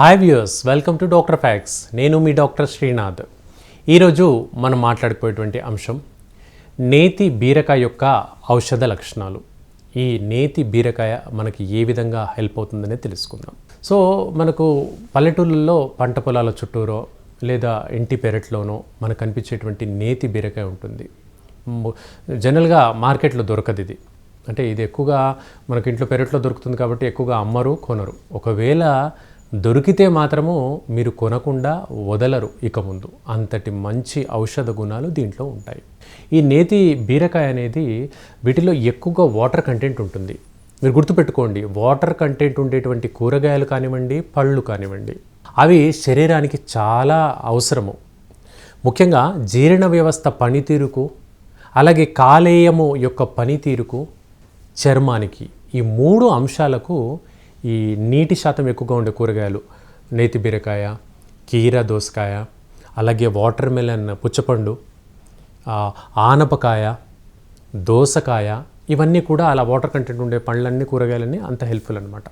Hi viewers welcome to doctor facts నేను మీ doctor Srinath ఈరోజు మనం మాట్లాడుకునేటువంటి అంశం నేతి బీరకాయ యొక్క ఔషధ లక్షణాలు. ఈ నేతి బీరకాయ మనకి ఏ విధంగా హెల్ప్ అవుతుందనే తెలుసుకుందాం. సో మనకు పల్లెటూళ్ళల్లో పంట పొలాల చుట్టూరో లేదా ఇంటి పెరట్లోనో మనకు కనిపించేటువంటి నేతి బీరకాయ ఉంటుంది. జనరల్గా మార్కెట్లో దొరకదు ఇది. అంటే ఇది ఎక్కువగా మనకి ఇంట్లో పెరట్లో దొరుకుతుంది కాబట్టి ఎక్కువగా అమ్మరు కొనరు. ఒకవేళ దొరికితే మాత్రము మీరు కొనకుండా వదలరు ఇక ముందు. అంతటి మంచి ఔషధ గుణాలు దీంట్లో ఉంటాయి. ఈ నేతి బీరకాయ అనేది వీటిలో ఎక్కువగా వాటర్ కంటెంట్ ఉంటుంది. మీరు గుర్తుపెట్టుకోండి వాటర్ కంటెంట్ ఉండేటువంటి కూరగాయలు కానివ్వండి పళ్ళు కానివ్వండి అవి శరీరానికి చాలా అవసరము. ముఖ్యంగా జీర్ణ వ్యవస్థ పనితీరుకు అలాగే కాలేయము యొక్క పనితీరుకు చర్మానికి ఈ మూడు అంశాలకు ఈ నీటి శాతం ఎక్కువగా ఉండే కూరగాయలు నేతి బీరకాయ కీర దోసకాయ అలాగే వాటర్ మెలన్ పుచ్చపండు ఆనపకాయ దోసకాయ ఇవన్నీ కూడా అలా వాటర్ కంటెంట్ ఉండే పండ్లన్నీ కూరగాయలన్నీ అంత హెల్ప్ఫుల్ అనమాట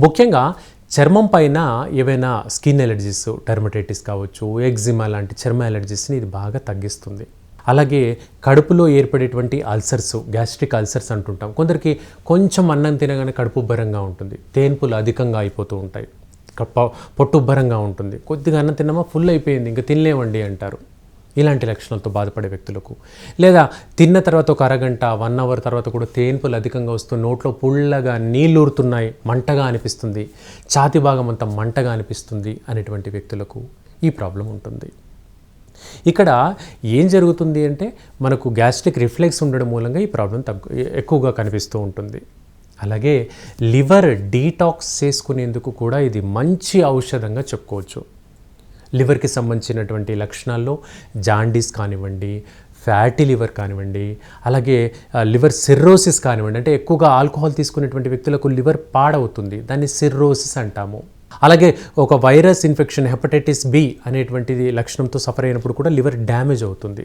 ముఖ్యంగా చర్మం పైన ఏవైనా స్కిన్ ఎలర్జీస్ టెర్మటైటిస్ కావచ్చు ఎగ్జిమా లాంటి చర్మ ఎలర్జీస్ని ఇది బాగా తగ్గిస్తుంది. అలాగే కడుపులో ఏర్పడేటువంటి అల్సర్స్ గ్యాస్ట్రిక్ అల్సర్స్ అంటుంటాం. కొందరికి కొంచెం అన్నం తినగానే కడుపు ఉబ్బరంగా ఉంటుంది. తేన్పులు అధికంగా అయిపోతూ ఉంటాయి. పొట్టు ఉబ్బరంగా ఉంటుంది. కొద్దిగా అన్నం తిన్నామా ఫుల్ అయిపోయింది ఇంకా తినలేమండి అంటారు. ఇలాంటి లక్షణాలతో బాధపడే వ్యక్తులకు. లేదా తిన్న తర్వాత ఒక అరగంట వన్ అవర్ తర్వాత కూడా తేన్పులు అధికంగా వస్తూ నోట్లో పుల్లగా నీళ్ళు ఊరుతున్నాయి మంటగా అనిపిస్తుంది. ఛాతి భాగం అంతా మంటగా అనిపిస్తుంది అనేటువంటి వ్యక్తులకు ఈ ప్రాబ్లం ఉంటుంది. ఇక్కడ ఏం జరుగుతుంది అంటే మనకు గ్యాస్ట్రిక్ రిఫ్లెక్స్ ఉండడం మూలంగా ఈ ప్రాబ్లం తగ్గు ఎక్కువగా కనిపిస్తూ ఉంటుంది. అలాగే లివర్ డీటాక్స్ చేసుకునేందుకు కూడా ఇది మంచి ఔషధంగా చెప్పుకోవచ్చు. లివర్కి సంబంధించినటువంటి లక్షణాల్లో జాండీస్ కానివ్వండి ఫ్యాటీ లివర్ కానివ్వండి అలాగే లివర్ సిర్రోసిస్ కానివ్వండి అంటే ఎక్కువగా ఆల్కహాల్ తీసుకునేటువంటి వ్యక్తులకు లివర్ పాడవుతుంది. దాన్ని సిర్రోసిస్ అంటాము. అలాగే ఒక వైరస్ ఇన్ఫెక్షన్ హెపటైటిస్ బి అనేటువంటిది లక్షణంతో సఫర్ అయినప్పుడు కూడా లివర్ డ్యామేజ్ అవుతుంది.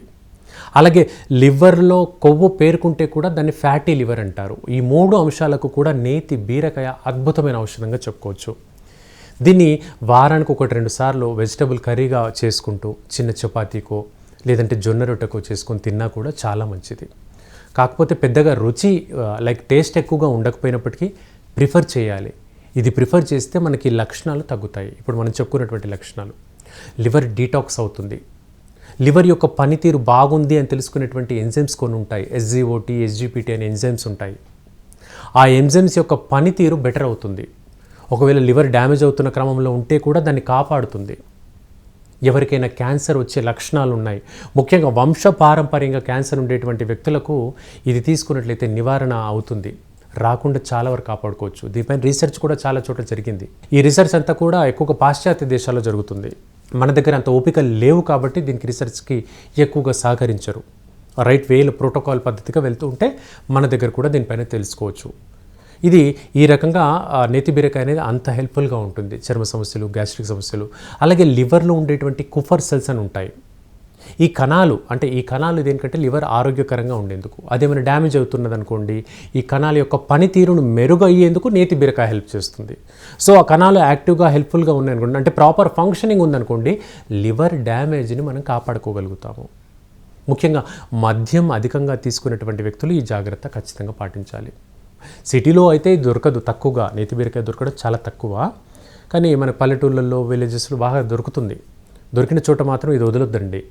అలాగే లివర్లో కొవ్వు పేరుకుంటే కూడా దాన్ని ఫ్యాటీ లివర్ అంటారు. ఈ మూడు అంశాలకు కూడా నేతి బీరకాయ అద్భుతమైన ఔషధంగా చెప్పుకోవచ్చు. దీన్ని వారానికి ఒకటి రెండు సార్లు వెజిటబుల్ కర్రీగా చేసుకుంటూ చిన్న చపాతీకో లేదంటే జొన్న రొట్టెకో చేసుకొని తిన్నా కూడా చాలా మంచిది. కాకపోతే పెద్దగా రుచి లైక్ టేస్ట్ ఎక్కువగా ఉండకపోయినప్పటికీ ప్రిఫర్ చేయాలి. ఇది ప్రిఫర్ చేస్తే మనకి లక్షణాలు తగ్గుతాయి. ఇప్పుడు మనం చెప్పుకున్నటువంటి లక్షణాలు. లివర్ డీటాక్స్ అవుతుంది. లివర్ యొక్క పనితీరు బాగుంది అని తెలుసుకునేటువంటి ఎంజైమ్స్ కొన్ని ఉంటాయి. ఎస్జీఓటీ ఎస్జిపిటి అనే ఎంజైమ్స్ ఉంటాయి. ఆ ఎంజైమ్స్ యొక్క పనితీరు బెటర్ అవుతుంది. ఒకవేళ లివర్ డ్యామేజ్ అవుతున్న క్రమంలో ఉంటే కూడా దాన్ని కాపాడుతుంది. ఎవరికైనా క్యాన్సర్ వచ్చే లక్షణాలు ఉన్నాయి. ముఖ్యంగా వంశపారంపర్యంగా క్యాన్సర్ ఉండేటువంటి వ్యక్తులకు ఇది తీసుకున్నట్లయితే నివారణ అవుతుంది. రాకుండా చాలా వరకు కాపాడుకోవచ్చు. దీనిపైన రీసెర్చ్ కూడా చాలా చోట్ల జరిగింది. ఈ రీసెర్చ్ అంతా కూడా ఎక్కువగా పాశ్చాత్య దేశాల్లో జరుగుతుంది. మన దగ్గర అంత ఓపిక లేవు కాబట్టి దీనికి రీసెర్చ్కి ఎక్కువగా సహకరించరు. రైట్ వేలు ప్రోటోకాల్ పద్ధతిగా వెళ్తూ ఉంటే మన దగ్గర కూడా దీనిపైన తెలుసుకోవచ్చు. ఇది ఈ రకంగా ఆ, నేతి బీరకాయ అనేది అంత హెల్ప్ఫుల్గా ఉంటుంది. చర్మ సమస్యలు గ్యాస్ట్రిక్ సమస్యలు అలాగే లివర్లో ఉండేటువంటి కుఫర్ సెల్స్ అని ఉంటాయి. ఈ కణాలు అంటే ఈ కణాలు దేనికంటే లివర్ ఆరోగ్యకరంగా ఉండేందుకు. అదేమైనా డ్యామేజ్ అవుతున్నది అనుకోండి ఈ కణాల యొక్క పనితీరును మెరుగు అయ్యేందుకు నేతి బీరకాయ హెల్ప్ చేస్తుంది. సో ఆ కణాలు యాక్టివ్గా హెల్ప్ఫుల్గా ఉన్నాయి అనుకోండి అంటే ప్రాపర్ ఫంక్షనింగ్ ఉందనుకోండి లివర్ డ్యామేజ్ని మనం కాపాడుకోగలుగుతాము. ముఖ్యంగా మద్యం అధికంగా తీసుకునేటువంటి వ్యక్తులు ఈ జాగ్రత్త ఖచ్చితంగా పాటించాలి. సిటీలో అయితే దొరకదు తక్కువగా నేతి బీరకాయ దొరకడం చాలా తక్కువ. కానీ మన పల్లెటూళ్ళల్లో విలేజెస్లో బాగా దొరుకుతుంది. దొరికిన చోట మాత్రం ఇది వదలొద్దండి.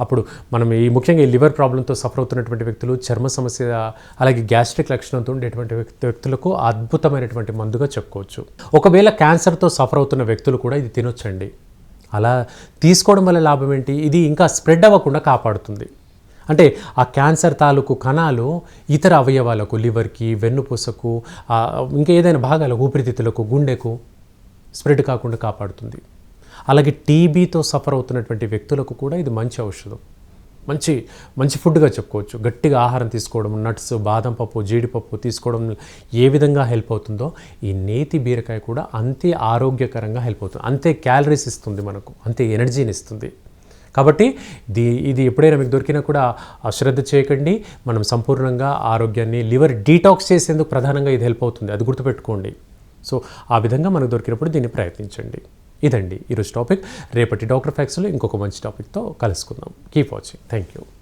అప్పుడు మనం ఈ ముఖ్యంగా ఈ లివర్ ప్రాబ్లంతో సఫర్ అవుతున్నటువంటి వ్యక్తులు చర్మ సమస్య అలాగే గ్యాస్ట్రిక్ లక్షణంతో ఉండేటువంటి వ్యక్తి- వ్యక్తులకు అద్భుతమైనటువంటి మందుగా చెప్పుకోవచ్చు. ఒకవేళ క్యాన్సర్తో సఫర్ అవుతున్న వ్యక్తులు కూడా ఇది తినొచ్చండి. అలా తీసుకోవడం వల్ల లాభం ఏంటి? ఇది ఇంకా స్ప్రెడ్ అవ్వకుండా కాపాడుతుంది. అంటే ఆ క్యాన్సర్ తాలూకు కణాలు ఇతర అవయవాలకు లివర్కి వెన్నుపూసకు ఇంకా ఏదైనా భాగాలకు ఊపిరితిత్తులకు గుండెకు స్ప్రెడ్ కాకుండా కాపాడుతుంది. అలాగే టీబీతో సఫర్ అవుతున్నటువంటి వ్యక్తులకు కూడా ఇది మంచి ఔషధం. మంచి మంచి ఫుడ్గా చెప్పుకోవచ్చు. గట్టిగా ఆహారం తీసుకోవడం నట్స్ బాదం పప్పు జీడిపప్పు తీసుకోవడం ఏ విధంగా హెల్ప్ అవుతుందో ఈ నేతి బీరకాయ కూడా అంతే ఆరోగ్యకరంగా హెల్ప్ అవుతుంది. అంతే క్యాలరీస్ ఇస్తుంది మనకు. అంతే ఎనర్జీని ఇస్తుంది. కాబట్టి దీ ఇది ఎప్పుడైనా మీకు దొరికినా కూడా అశ్రద్ధ చేయకండి. మనం సంపూర్ణంగా ఆరోగ్యాన్ని లివర్ డీటాక్స్ చేసేందుకు ప్రధానంగా ఇది హెల్ప్ అవుతుంది. అది గుర్తుపెట్టుకోండి. సో ఆ విధంగా మనకు దొరికినప్పుడు దీన్ని ప్రయత్నించండి. ఇదండి ఈరోజు టాపిక్. రేపటి డాక్టర్ ఫ్యాక్స్లో ఇంకొక మంచి టాపిక్తో కలుసుకుందాం. Keep watching. Thank you